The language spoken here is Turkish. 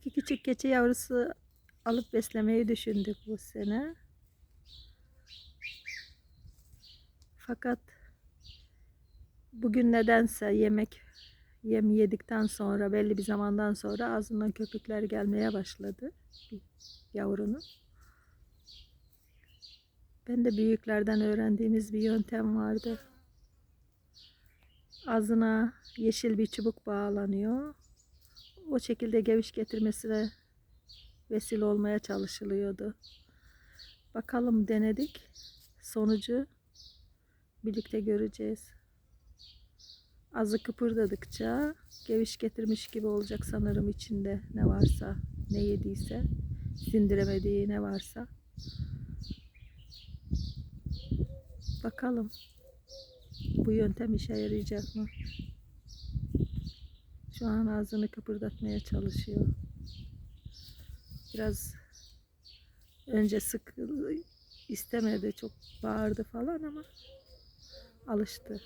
İki küçük keçi yavrusu alıp beslemeyi düşündük bu sene. Fakat bugün nedense yemek yem yedikten sonra belli bir zamandan sonra ağzından köpükler gelmeye başladı yavrunun. Ben de büyüklerden öğrendiğimiz bir yöntem vardı. Ağzına yeşil bir çubuk bağlanıyor. O şekilde geviş getirmesine vesile olmaya çalışılıyordu. Bakalım denedik. Sonucu birlikte göreceğiz. Azı kıpırdadıkça geviş getirmiş gibi olacak sanırım içinde ne varsa, ne yediyse, sindiremediği ne varsa. Bakalım bu yöntem işe yarayacak mı? Şu an ağzını kıpırdatmaya çalışıyor. Biraz önce sık istemedi, çok bağırdı falan ama alıştı.